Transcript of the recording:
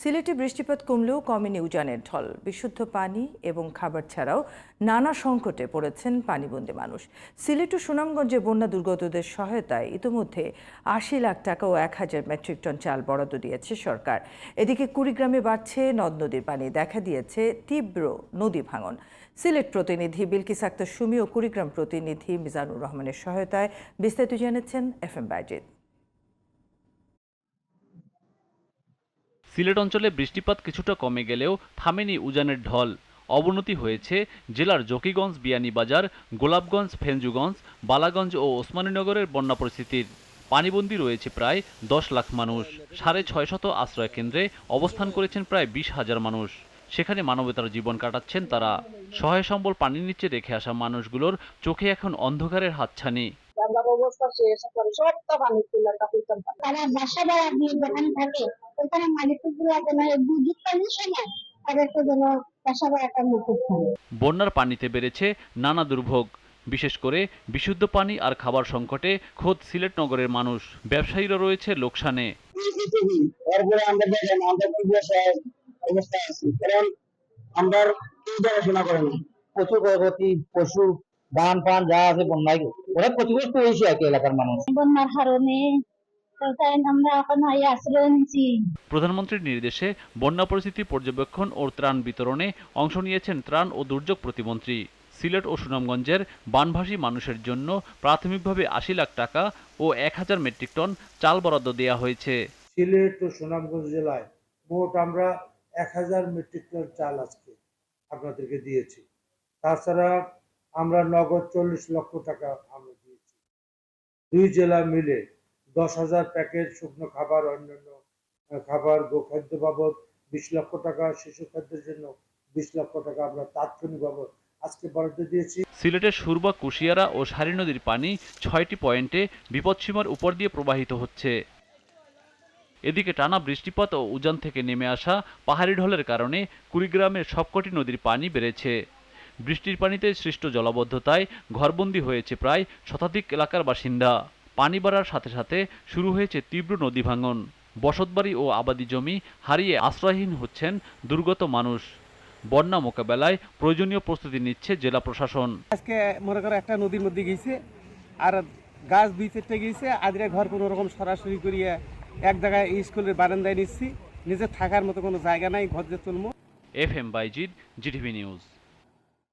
সিলেটে বৃষ্টিপাত কমলেও কমেনি উজানের ঢল। বিশুদ্ধ পানি এবং খাবার ছাড়াও নানা সংকটে পড়েছেন পানিবন্দী মানুষ। সিলেট ও সুনামগঞ্জে বন্যা দুর্গতদের সহায়তায় ইতোমধ্যে আশি লাখ টাকা ও এক হাজার মেট্রিক টন চাল বরাদ্দ দিয়েছে সরকার। এদিকে কুড়িগ্রামে বাড়ছে নদ নদীর পানি। দেখা দিয়েছে তীব্র নদী ভাঙন। সিলেট প্রতিনিধি বিলকিস আক্তার সুমি ও কুড়িগ্রাম প্রতিনিধি মিজানুর রহমানের সহায়তায় বিস্তারিত জানাচ্ছেন এফ এম বাইজিৎ সিলেট অঞ্চলে বৃষ্টিপাত কিছুটা কমে গেলেও থামেনি উজানের ঢল। অবনতি হয়েছে জেলার জকিগঞ্জ, বিয়ানীবাজার, গোলাপগঞ্জ, ফেঞ্জুগঞ্জ, বালাগঞ্জ ও ওসমানীনগরের বন্যা পরিস্থিতির। পানিবন্দী রয়েছে প্রায় দশ লাখ মানুষ। সাড়ে ছয় শত আশ্রয় কেন্দ্রে অবস্থান করেছেন প্রায় বিশ হাজার মানুষ। সেখানে মানবতার জীবন কাটাচ্ছেন তারা। সহায় সম্বল পানির নিচে রেখে আসা মানুষগুলোর চোখে এখন অন্ধকারের হাতছানি। আমরা ব্যবস্থা শেষ করে সবটা পানি তারা বাসা যেখানে থাকে ওখানে পানির তাদেরকে যেন বাসা বাড়াটা মুকুট বন্যার পানিতে বেড়েছে নানা দুর্ভোগ বিশেষ করে বিশুদ্ধ পানি আর খাবার সংকটে খোদ সিলেট নগরের মানুষ ব্যবসায়ীরা রয়েছে লোকসানে। এরপরে আমরা পশু পশু ধান ফান যা আছে বন্যায় ওরা ক্ষতিগ্রস্ত হয়েছে আর কি এলাকার মানুষ। বন্যার কারণে প্রধানমন্ত্রীর নির্দেশে বন্যা পরিস্থিতি পর্যবেক্ষণ ও ত্রাণ বিতরণে অংশ নিয়েছেন ত্রাণ ও দুর্যোগ প্রতিমন্ত্রী। সিলেট ও সুনামগঞ্জের বানভাসী মানুষের জন্য প্রাথমিকভাবে আশি লাখ টাকা ও এক হাজার মেট্রিক টন চাল বরাদ্দ দেওয়া হয়েছে। সিলেট ও সুনামগঞ্জ জেলায় মোট আমরা এক হাজার মেট্রিক টন চাল আজকে আপনাদেরকে দিয়েছি। তাছাড়া আমরা নগদ চল্লিশ লক্ষ টাকা আমরা দিয়েছি। দুই জেলা মিলে দশ হাজার প্যাকেট শুকনো খাবার, অন্যান্য খাবার গোখাদ্য বাবদ বিশ লক্ষ টাকা, শিশু খাদ্যের জন্য বিশ লক্ষ টাকা আমরা তাৎক্ষণিক বাবদ আজকে বরাদ্দ দিয়েছি। সিলেটের সুরবা কুশিয়ারা ও সারি নদীর পানি ছয়টি পয়েন্টে বিপদসীমার উপর দিয়ে প্রবাহিত হচ্ছে। এদিকে টানা বৃষ্টিপাত ও উজান থেকে নেমে আসা পাহাড়ি ঢলের কারণে কুড়িগ্রামের সবকটি নদীর পানি বেড়েছে। বৃষ্টির পানিতে সৃষ্ট জলাবদ্ধতায় ঘরবন্দি হয়েছে প্রায় শতাধিক এলাকার বাসিন্দা। পানি বাড়ার সাথে সাথে শুরু হয়েছে তীব্র নদী ভাঙন। বসতবাড়ি ও আবাদি জমি হারিয়ে আশ্রয়হীন হচ্ছেন দুর্গত মানুষ। বন্যা মোকাবেলায় প্রয়োজনীয় প্রস্তুতি নিচ্ছে জেলা প্রশাসন। আজকে মনে করো একটা নদীর মধ্যে গেছে আর গাছ দুই চারটে গেছে আদিরা ঘর কোনো রকম সরাসরি করিয়ে এক জায়গায় স্কুলের বারান্দায় নিচ্ছি নিজের থাকার মতো কোনো জায়গা নাই ঘর যে তুলবো F M Bayezid GTV news.